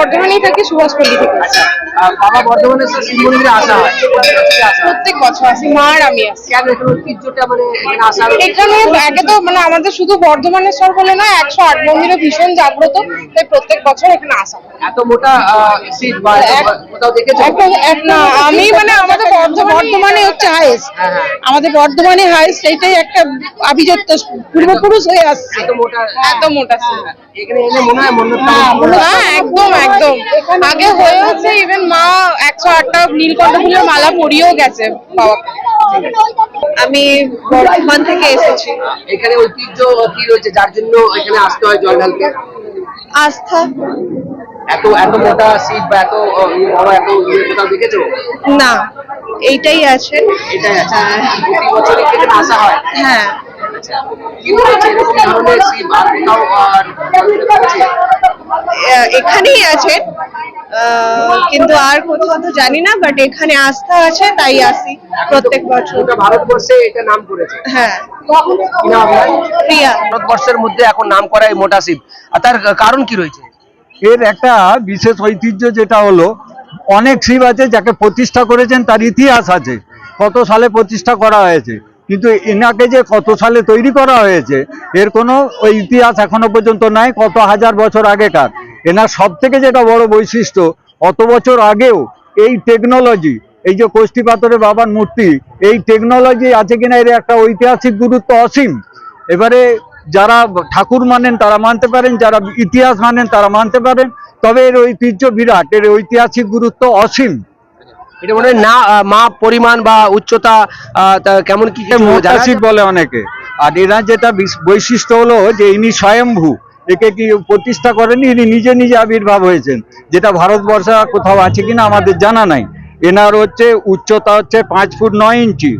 বর্ধমানেই থাকি সুভাষপল্লী থেকে বাবা বর্ধমানেশ্বর শিব মন্দিরে আসা হয়। প্রত্যেক বছর আসি। মা আর আমি আসি। কেন এখানে ঐতিহ্যটা মানে এখানে আগে তো মানে আমাদের শুধু বর্ধমানেশ্বর বলে না একশো আট ভীষণ জাগ্রত তাই প্রত্যেক বছর এখানে আসা এত মোটা আহ, বা কোথাও দেখেছ? না, আমি মানে আমাদের বর্ধমানে বর্ধমানে হচ্ছে হাইস্ট হ্যাঁ, হ্যাঁ। আমাদের বর্ধমানে হাইস্ট এইটাই একটা আভিজাত্য পূর্বপুরুষ হয়ে আসছে। এত মোটা এত মোটা হয় হ্যাঁ একদম একদম। আগে হয়েছে ইভেন মা একশো আটটা নীলকণ্ঠ ফুলের মালা পরিয়েও গেছে আমি বর্ধমান থেকে এসেছি। এখানে ঐতিহ্য কি রয়েছে? যার জন্য এখানে আসতে হয় জল ঢালতে আস্থা। এত এত মোটা শিব বা এত ইয়ে এত ইয়ে কোথাও দেখেছ? না এইটাই আছে। এটাই আছে। প্রতি বছর এখানে আসা হয়? হ্যাঁ। আচ্ছা। এখানেই আছে। আহ, কিন্তু আর কোথাও তো জানি না বাট এখানে আস্থা আছে তাই আসি প্রত্যেক বছর। ভারতবর্ষে এটা নাম করেছে। হ্যাঁ। প্রিয়া। ভারতবর্ষের মধ্যে এখন নাম করা এই মোটা শিব আর তার কারণ কি রয়েছে? এর একটা বিশেষ ঐতিহ্য যেটা হলো, অনেক শিব আছে যাকে প্রতিষ্ঠা করেছেন তার ইতিহাস আছে, কত সালে প্রতিষ্ঠা করা হয়েছে, কিন্তু এনাকে যে কত সালে তৈরি করা হয়েছে, এর কোনো ওই ইতিহাস এখনও পর্যন্ত নাই, কত হাজার বছর আগেকার। এনার সব থেকে যেটা বড় বৈশিষ্ট্য অত বছর আগেও এই টেকনোলজি এই যে কোষ্ঠী পাথরের বাবার মূর্তি, এই টেকনোলজি আছে কিনা এর একটা ঐতিহাসিক গুরুত্ব অসীম। এবারে যারা ঠাকুর মানেন তারা মানতে পারেন যারা ইতিহাস মানেন তারা মানতে পারেন। তবে এর ঐতিহ্য বিরাট এর ঐতিহাসিক গুরুত্ব অসীম। এটা মনে না মাপ পরিমাণ বা উচ্চতা কেমন কি মোটাশিব বলে অনেকে। আর এনার যেটা বিশ- বৈশিষ্ট্য হলো যে ইনি স্বয়ম্ভু। একে কি প্রতিষ্ঠা করেনি ইনি নিজে নিজে আবির্ভাব হয়েছেন। যেটা ভারতবর্ষে কোথাও আছে কিনা আমাদের জানা নাই। এনার হচ্ছে উচ্চতা হচ্ছে পাঁচ ফুট নয় ইঞ্চি।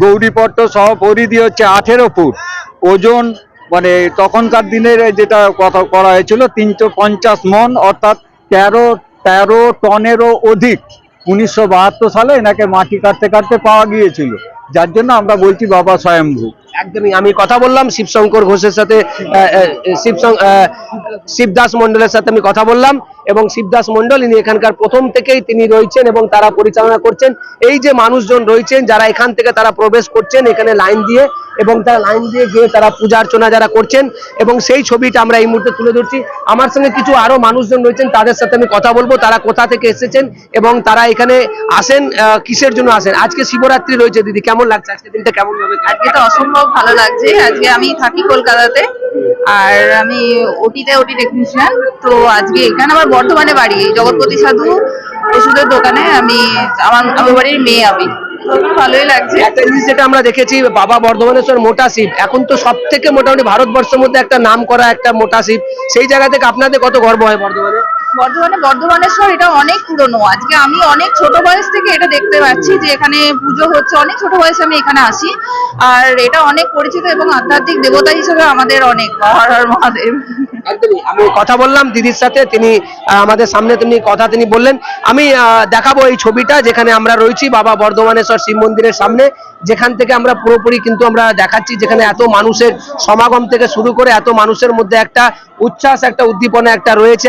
গৌরীপট্ট সহ পরিধি হচ্ছে আঠেরো ফুট। ওজন মানে তখনকার দিনের যেটা কথা করা হয়েছিল, তিনশো পঞ্চাশ মন, অর্থাৎ তেরো তেরো টনেরও অধিক উনিশশো বাহাত্তর সালে এনাকে মাটি কাটতে কাটতে পাওয়া গিয়েছিল। যার জন্য আমরা বলছি বাবা স্বয়ম্ভু। একদমই, আমি কথা বললাম, শিবশঙ্কর ঘোষের সাথে শিবদাস মন্ডলের সাথে আমি কথা বললাম এবং শিবদাস মন্ডল ইনি এখানকার প্রথম থেকেই তিনি রয়েছেন এবং তারা পরিচালনা করছেন। এই যে মানুষজন রয়েছেন, যারা এখান থেকে তারা প্রবেশ করছেন এখানে লাইন দিয়ে এবং তারা লাইন দিয়ে গিয়ে তারা পূজা অর্চনা যারা করছেন এবং সেই ছবিটা আমরা এই মুহূর্তে তুলে ধরছি। আমার সঙ্গে কিছু আরও মানুষজন রয়েছেন, তাদের সাথে আমি কথা বলব। তারা কোথা থেকে এসেছেন এবং তারা এখানে আসেন কিসের জন্য আসেন? আজকে শিবরাত্রি রয়েছে, দিদি, কেমন লাগছে? আজকে দিনটা কেমন ভাবে আজকে তো অসম্ভব ভালো লাগছে। আজকে আমি থাকি কলকাতাতে। আর আমি ওটিতে, ওটি টেকনিশিয়ান তো আজকে এখানে আমার বর্ধমানে বাড়ি জগৎপতি সাধু ওষুধের দোকানে। আমি, আমার আমার বাড়ির মেয়ে আমি। ভালোই লাগছে। একটা জিনিস যেটা আমরা দেখেছি, বাবা বর্ধমানেশ্বর মোটা শিব। এখন তো সব থেকে মোটামুটি ভারতবর্ষের মধ্যে একটা নাম করা একটা মোটা শিব। সেই জায়গা থেকে আপনাদের কত গর্ব হয় বর্ধমানে? বর্ধমানে, বর্ধমানেশ্বর এটা অনেক পুরনো। আজকে আমি অনেক ছোট বয়স থেকে এটা দেখতে পাচ্ছি যে এখানে পুজো হচ্ছে, অনেক ছোট বয়সে আমি এখানে আসি। আর এটা অনেক পরিচিত এবং আধ্যাত্মিক দেবতা হিসেবে আমাদের অনেক মহাদেব। আমি কথা বললাম দিদির সাথে, তিনি আমাদের সামনে তিনি কথা তিনি বললেন। আমি দেখাবো এই ছবিটা যেখানে আমরা রয়েছি, বাবা বর্ধমানেশ্বর শিব মন্দিরের সামনে। যেখান থেকে আমরা পুরোপুরি কিন্তু আমরা দেখাচ্ছি যেখানে এত মানুষের সমাগম থেকে শুরু করে এত মানুষের মধ্যে একটা উচ্ছ্বাস, একটা উদ্দীপনা একটা রয়েছে।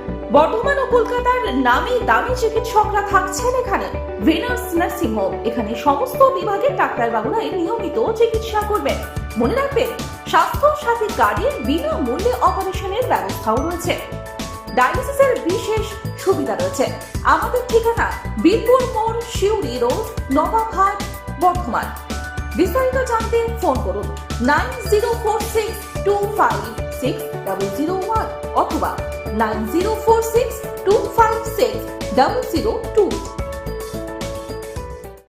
বর্ধমান ও কলকাতার নামি দামি চিকিৎসকরা থাকছেন এখানে। ভেনার্স নার্সিং হোম, এখানে সমস্ত বিভাগের ডাক্তারবাবুরাই নিয়মিত চিকিৎসা করবেন। মনে রাখবেন স্বাস্থ্য সাথী কার্ডের বিনামূল্যে অপারেশনের ব্যবস্থাও রয়েছে। ডায়ালিসিসের বিশেষ সুবিধা রয়েছে। আমাদের ঠিকানা বীরপুর মোড় শিউরি রোড নবাবহাট বর্ধমান। বিস্তারিত জানতে ফোন করুন। 9046256001 অথবা 9046256002